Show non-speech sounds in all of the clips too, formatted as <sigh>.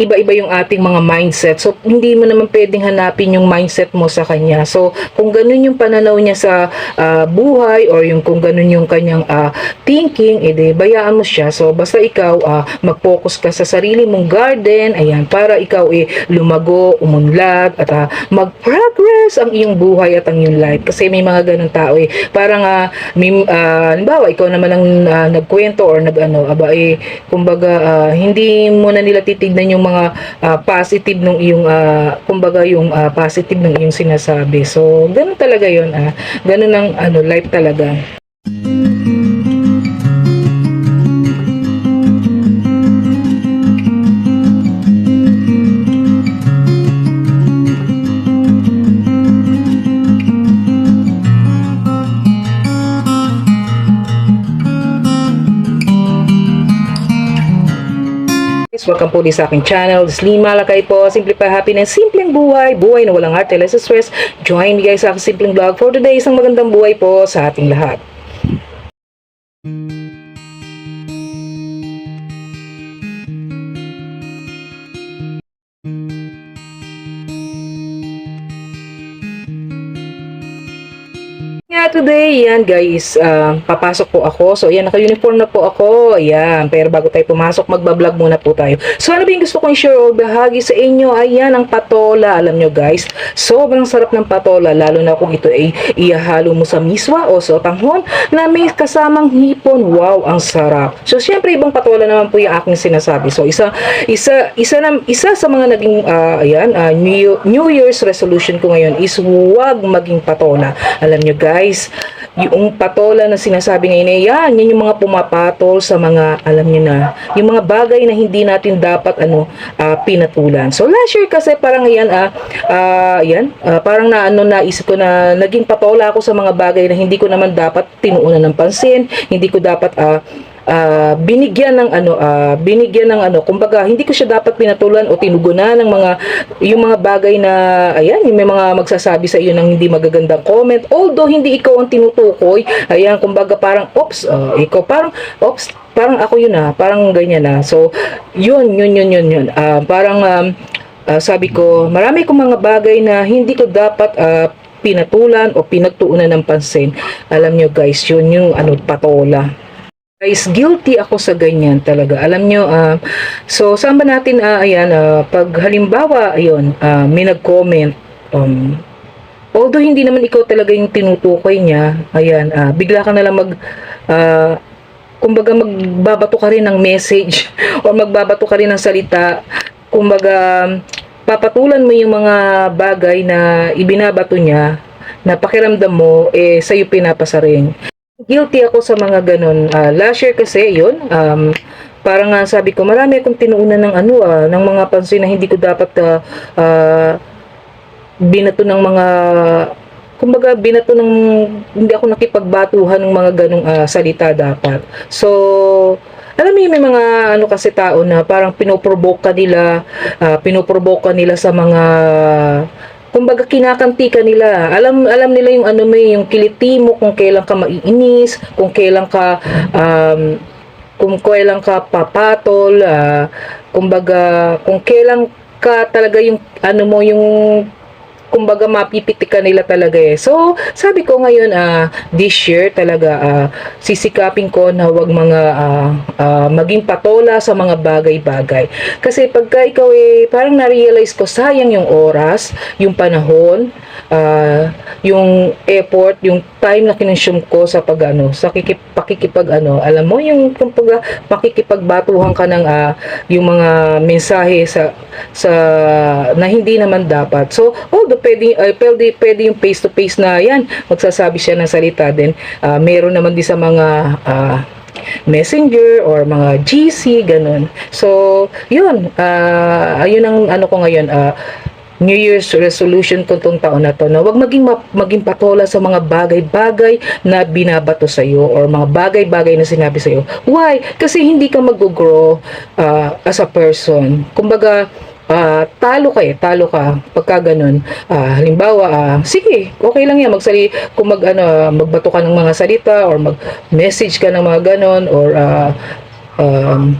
iba-iba yung ating mga mindset. So, hindi mo naman pwedeng hanapin yung mindset mo sa kanya. So, kung ganun yung pananaw niya sa ah, buhay or yung kung ganun yung kanyang ah, thinking, edi bayaan mo siya. So, basta ikaw ah, mag-focus ka sa sarili mong garden, ayan, para ikaw eh lumago, umunlad, at ah, mag-progress ang iyong buhay at ang iyong life. Kasi may mga ganun tao eh. Parang, ah, may, ah, halimbawa, ikaw naman ang ah, nagkwento or nag-ano, aba eh, kumbaga, ah, hindi mo na nila titignan yung mga ah, positive nung iyong, ah, kumbaga, yung ah, positive nung iyong sinasabi. So, ganun talaga yun. Ah. Ganun ang ano, life talaga. Welcome po ulit sa aking channel. This is Lima Lakay po. Simplify Happiness, simpleng buhay, buhay na walang heart, stress. Join me guys sa aking simpleng vlog for today. Isang magandang buhay po sa ating lahat. Nga today, yan guys, ah, papasok po ako. So, yan, naka-uniform na po ako. Ayan, pero bago tayo pumasok, magbablog muna po tayo. So, ano ba yung gusto kong share o bahagi sa inyo? Ayan, ang patola. Alam nyo guys, sobrang sarap ng patola, lalo na kung ito ay ihahalo mo sa miswa o sa tanghon na may kasamang hipon. Wow, ang sarap. So, syempre, ibang patola naman po yung aking sinasabi. So, isa, isa, isa, na, isa sa mga naging, ah, ayan, ah, New, New Year's resolution ko ngayon is huwag maging patola. Alam nyo guys, yung patola na sinasabi ngayon, eh, yan, yan yung mga pumapatol sa mga, alam nyo na, yung mga bagay na hindi natin dapat, ano, ah, pinatulan. So, last year kasi parang yan, ah, ah, yan, ah, parang na, ano, naisip ko na naging patola ako sa mga bagay na hindi ko naman dapat tinuunan ng pansin, hindi ko dapat, ah, ah, binigyan ng ano ah, binigyan ng ano kumbaga hindi ko siya dapat pinatulan o tinugunan ng mga yung mga bagay na ayan yung may mga magsasabi sa iyo ng hindi magagandang comment. Although hindi ikaw ang tinutukoy. Ayan kumbaga parang ops ah, ikaw parang ops parang ako yun ah parang ganyan na so yun yun yun yun yun. Ah, parang um, ah, sabi ko marami kong mga bagay na hindi ko dapat ah, pinatulan o pinagtuunan ng pansin. Alam nyo guys yun yung ano patola Guys, guilty ako sa ganyan talaga. Alam nyo, ah, so saan natin, ah, ayan, ah, pag halimbawa, ayun, ah, may nag-comment, um, although hindi naman ikaw talaga yung tinutukoy niya, ayan, ah, bigla ka na lang mag, ah, kumbaga magbabato ka rin ng message <laughs> o magbabato ka rin ng salita, kumbaga papatulan mo yung mga bagay na ibinabato niya, na pakiramdam mo, eh, sa'yo pinapasa rin guilty ako sa mga ganun. Ah, last year kasi, yun, um, parang nga sabi ko, marami akong tinuunan ng ano, ah, ng mga pansin na hindi ko dapat ah, ah, binato ng mga kumbaga binato ng hindi ako nakipagbatuhan ng mga ganong ah, salita dapat. So, alam mo may mga ano kasi tao na parang pinoprovoke ka nila, ah, pinoprovoke ka nila sa mga kumbaga kinakanti ka nila. Alam alam nila yung ano may yung kiliti mo kung kailan ka maiinis, kung kailan ka um, kung kailan ka papatol, ah, kumbaga kung kailan ka talaga yung ano mo yung kumbaga mapipitikan nila talaga eh. So, sabi ko ngayon ah this year talaga ah, sisikapin ko na wag mga ah, ah, maging patola sa mga bagay-bagay. Kasi pagka ikaw eh parang na-realize ko sayang yung oras, yung panahon, ah, yung effort, yung time na kinonsume ko sa pag ano, sa kikip, pakikipag ano, alam mo yung kumbaga pakikipagbatuhan ka ng ah, yung mga mensahe sa sa na hindi naman dapat. So, although pwede, uh, pwede, pwede yung face to face na yan, magsasabi siya ng salita din. ah, meron naman din sa mga ah, messenger or mga GC, ganun. So, yun, ah, ayun ang ano ko ngayon, ah, New Year's resolution ko tong taon na to na wag maging ma- maging patola sa mga bagay-bagay na binabato sa iyo or mga bagay-bagay na sinabi sa iyo. Why? Kasi hindi ka mag-grow ah, as a person. Kumbaga, ah, talo ka eh, talo ka pagka ganun. Ah, halimbawa, ah, sige, okay lang yan magsali kung mag ano, magbato ka ng mga salita or mag-message ka ng mga ganon or ah, um,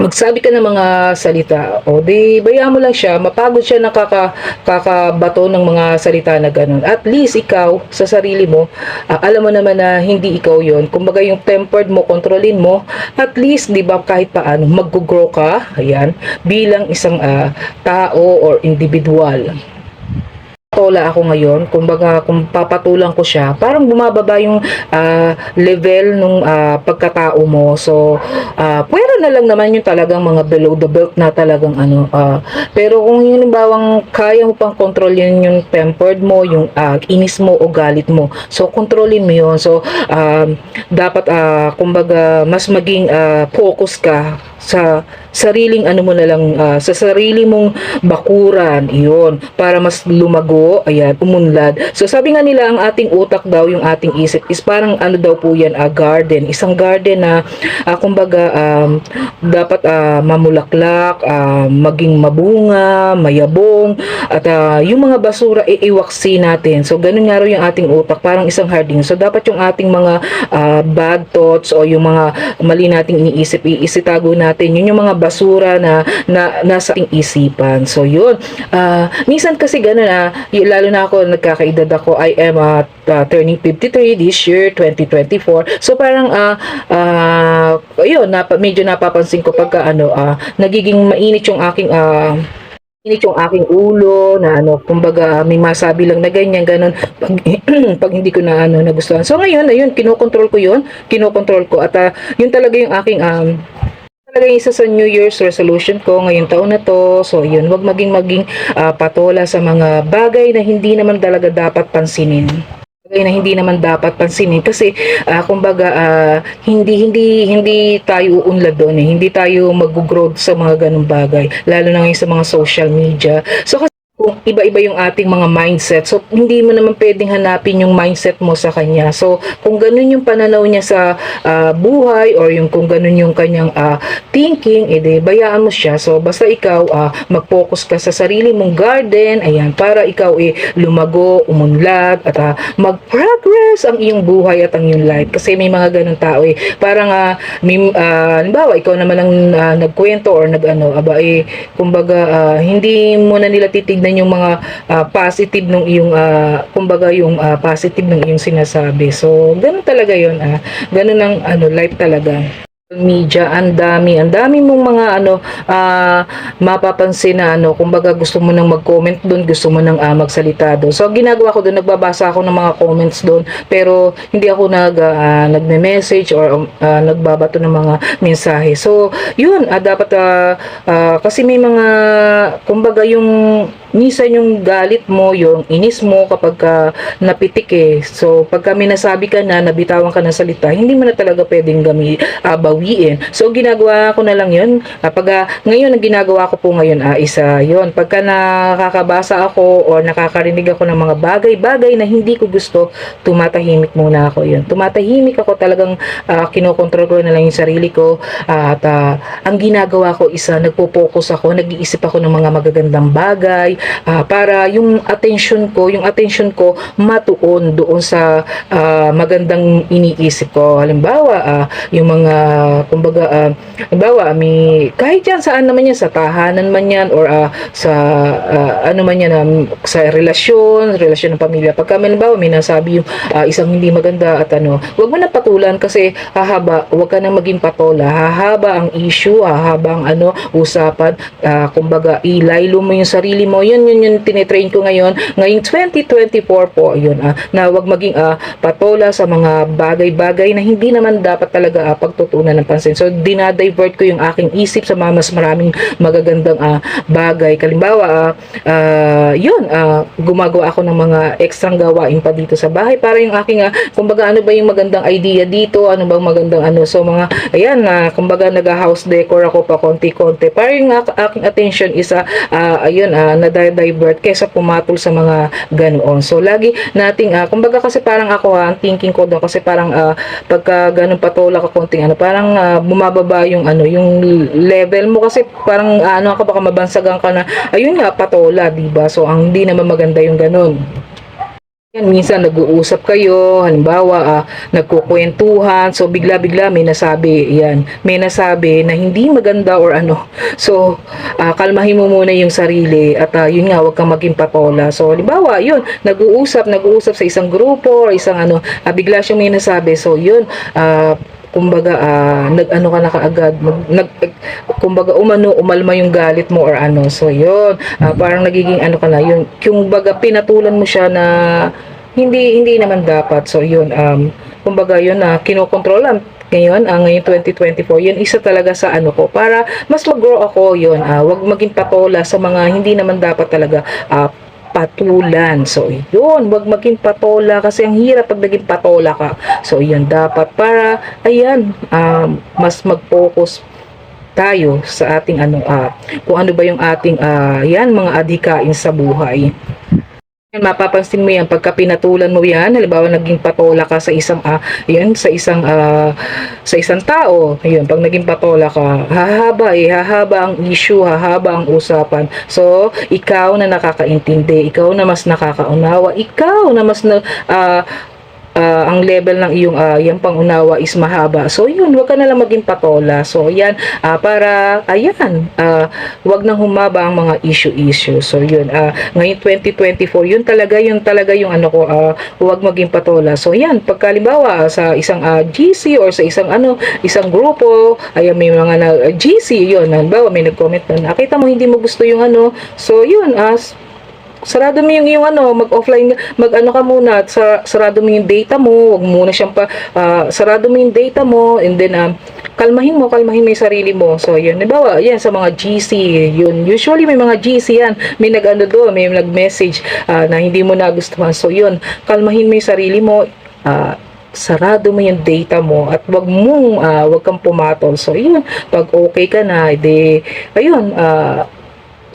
magsabi ka ng mga salita, o di bayaan mo lang siya, mapagod siya nakaka, kakabato ng mga salita na ganun. At least ikaw, sa sarili mo, ah, alam mo naman na hindi ikaw yon Kumbaga yung tempered mo, kontrolin mo, at least, di ba, kahit paano, mag-grow ka, ayan, bilang isang ah, tao or individual tola ako ngayon, kumbaga kung papatulang ko siya, parang bumababa yung ah, level nung ah, pagkatao mo. So, ah, pwera na lang naman yung talagang mga below the belt na talagang ano. ah, pero kung yung bawang kaya mo pang kontrolin yung tempered mo, yung ah, inis mo o galit mo. So, kontrolin mo yun. So, um, dapat ah, kumbaga mas maging ah, focus ka sa sariling ano mo na lang ah, sa sarili mong bakuran iyon para mas lumago ayan umunlad. So sabi nga nila ang ating utak daw yung ating isip is parang ano daw po yan a garden. Isang garden na ah, kumbaga um, dapat ah, mamulaklak ah, maging mabunga mayabong at ah, yung mga basura iiwaksi natin. So ganun nga raw yung ating utak parang isang hardin so dapat yung ating mga ah, bad thoughts o yung mga mali nating iniisip iisitago natin yun yung mga basura na, na nasa ating isipan. So yun. Ah, minsan kasi ganun y- lalo na ako nagkakaedad ako I am ah, ah, turning 53 this year 2024 so parang ah ah, yun napa, medyo napapansin ko pagka ano ah, nagiging mainit yung aking ah, init yung aking ulo na ano kumbaga may masabi lang na ganyan ganun pag, <clears throat> pag hindi ko na ano nagustuhan. So ngayon ayun kinokontrol ko yun kinokontrol ko. At ah, yun talaga yung aking um, talaga yung isa sa New Year's resolution ko ngayong taon na to. So, yun, wag maging maging ah, patola sa mga bagay na hindi naman talaga dapat pansinin. Bagay na hindi naman dapat pansinin kasi ah, kumbaga ah, hindi hindi hindi tayo uunlad doon eh. Hindi tayo mag-grow sa mga ganung bagay, lalo na ngayon sa mga social media. So kung iba-iba yung ating mga mindset. So, hindi mo naman pwedeng hanapin yung mindset mo sa kanya. So, kung ganun yung pananaw niya sa ah, buhay or yung kung ganun yung kanyang ah, thinking, edi bayaan mo siya. So, basta ikaw ah, mag-focus ka sa sarili mong garden, ayan, para ikaw eh, lumago, umunlad, at ah, mag-progress ang iyong buhay at ang iyong life. Kasi may mga ganun tao eh. Parang, ah, may, ah, halimbawa, ikaw naman ang ah, nagkwento or nag-ano, aba eh, kumbaga, ah, hindi mo na nila titignan yung mga ah, positive nung iyong, ah, kumbaga, yung ah, positive ng iyong sinasabi. So, ganun talaga yun, ah. Ganun ang, ano, life talaga media ang dami ang dami mong mga ano ah, mapapansin na ano kumbaga gusto mo nang mag-comment doon gusto mo nang ah, magsalita doon so ginagawa ko doon nagbabasa ako ng mga comments doon pero hindi ako nag ah, nagme-message or ah, nagbabato ng mga mensahe. So yun ah, dapat ah, ah, kasi may mga kumbaga yung minsan yung galit mo, yung inis mo kapag ka napitik eh. So, pag kami nasabi ka na, nabitawan ka ng salita, hindi mo na talaga pwedeng gami, ah, bawiin. So, ginagawa ko na lang yun. Kapag ah, ngayon, ang ginagawa ko po ngayon, ah, isa yun. Pagka nakakabasa ako or nakakarinig ako ng mga bagay-bagay na hindi ko gusto, tumatahimik muna ako yun. Tumatahimik ako talagang ah, kinokontrol ko na lang yung sarili ko at ah, ang ginagawa ko isa nagpo-focus ako, nag-iisip ako ng mga magagandang bagay ah, para yung attention ko, yung attention ko matuon doon sa ah, magandang iniisip ko. Halimbawa, ah, yung mga kumbaga ah, halimbawa, may kahit yan saan naman yan sa tahanan man yan or ah, sa ah, ano man yan um, sa relasyon, relasyon ng pamilya. Pagka halimbawa may nasabi yung ah, isang hindi maganda at ano, wag mo na patulan kasi hahaba, wag ka na maging patola. Hahaba ang issue, hahaba ang ano, usapan. Ah, kumbaga, ilaylo mo yung sarili mo. Yun, yun, yun, tinitrain ko ngayon. Ngayong 2024 po, yun, ah, na wag maging ah, patola sa mga bagay-bagay na hindi naman dapat talaga ah, pagtutunan ng pansin. So, dinadivert ko yung aking isip sa mga mas maraming magagandang ah, bagay. Kalimbawa, ah, ah, yun, ah, gumagawa ako ng mga ekstrang gawain pa dito sa bahay para yung aking, ah, kumbaga, ano ba yung magandang idea dito, ano bang magandang ano. So, mga, ayan, na kumbaga, nag-house decor ako pa konti-konti. Para yung ak- aking attention is, ah, ah, ayun, ah, na-divert kesa pumatol sa mga ganoon. So, lagi nating, ah, kumbaga kasi parang ako, ah, ang thinking ko doon, kasi parang, ah, pagka ganun patola ka konting, ano, parang ah, bumababa yung, ano, yung level mo kasi parang, ah, ano ka, baka mabansagan ka na, ayun nga, patola, di ba? So, ang hindi naman maganda yung ganun. Yan, minsan nag-uusap kayo, halimbawa ah, nagkukwentuhan, so bigla-bigla may nasabi, yan, may nasabi na hindi maganda or ano. So, ah, kalmahin mo muna yung sarili at ah, yun nga, huwag kang maging patola. So, halimbawa, yun, nag-uusap, nag-uusap sa isang grupo or isang ano, ah, bigla siyang may nasabi. So, yun, ah, kumbaga ah, nag-ano ka na kaagad, mag, nag, kumbaga umano, umalma yung galit mo or ano. So, yun, ah, parang nagiging ano ka na, yun, yung baga pinatulan mo siya na hindi hindi naman dapat. So, yun, um, kumbaga yun na kinokontrolan ngayon, ah, ngayon 2024, yun isa talaga sa ano ko para mas mag-grow ako yun. ah, wag maging patola sa mga hindi naman dapat talaga ah, patulan. So, yun, wag maging patola kasi ang hirap pag naging patola ka. So, yun, dapat para, ayan, um, mas mag-focus tayo sa ating ano, ah, kung ano ba yung ating, ah, yan, mga adhikain sa buhay. Yan, mapapansin mo yan. Pagka pinatulan mo yan halimbawa naging patola ka sa isang ah, yan sa isang ah, sa isang tao ayun pag naging patola ka hahaba eh hahaba ang issue hahaba ang usapan. So ikaw na nakakaintindi ikaw na mas nakakaunawa ikaw na mas na ah, ah, ang level ng iyong ah, yung pangunawa is mahaba. So yun, wag ka na lang maging patola. So yan, ah, para ayan, ah, wag nang humaba ang mga issue-issue. So yun, ah, ngayon 2024, yun talaga, yun talaga yung ano ko, ah, wag maging patola. So yan, pagkalimbawa sa isang ah, GC or sa isang ano, isang grupo, ayan may mga na, GC, yun, halimbawa may nag-comment na, nakita mo hindi mo gusto yung ano, so yun, as sarado mo yung, yung ano, mag-offline, mag-ano ka muna, sa, sarado mo yung data mo, wag muna siyang pa, ah, sarado mo yung data mo, and then, um, kalmahin mo, kalmahin mo yung sarili mo. So, yun, diba, yan, sa mga GC, yun, usually may mga GC yan, may nag-ano doon, may nag-message ah, na hindi mo nagustuhan. So, yun, kalmahin mo yung sarili mo, ah, sarado mo yung data mo at wag mong ah, wag kang pumatol. So, yun, pag okay ka na, edi, ayun, ah,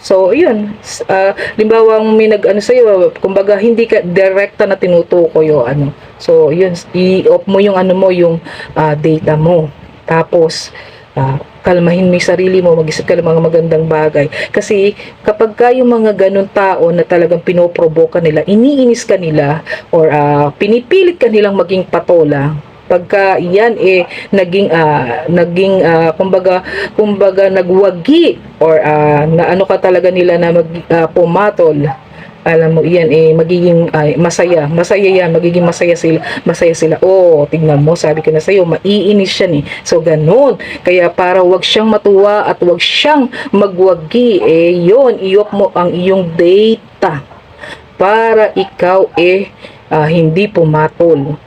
So, yun. S- ah, limbawa, may nag-ano sa'yo, kumbaga, hindi ka direkta na tinutukoy o ano. So, yun. I-off mo yung ano mo, yung ah, data mo. Tapos, ah, kalmahin mo yung sarili mo, mag-isip ka ng mga magandang bagay. Kasi, kapag ka yung mga ganun tao na talagang pinoprovoke nila, iniinis ka nila, or ah, pinipilit ka nilang maging patola, pagka yan eh naging ah, naging ah, kumbaga kumbaga nagwagi or ah, na ano ka talaga nila na mag ah, pumatol. Alam mo yan eh magiging ay, masaya. Masaya yan magiging masaya sila masaya sila. Oh tignan mo sabi ko na sa iyo maiinis siya ni. So ganun. Kaya para wag siyang matuwa at wag siyang magwagi eh yon iyok mo ang iyong data para ikaw eh ah, hindi pumatol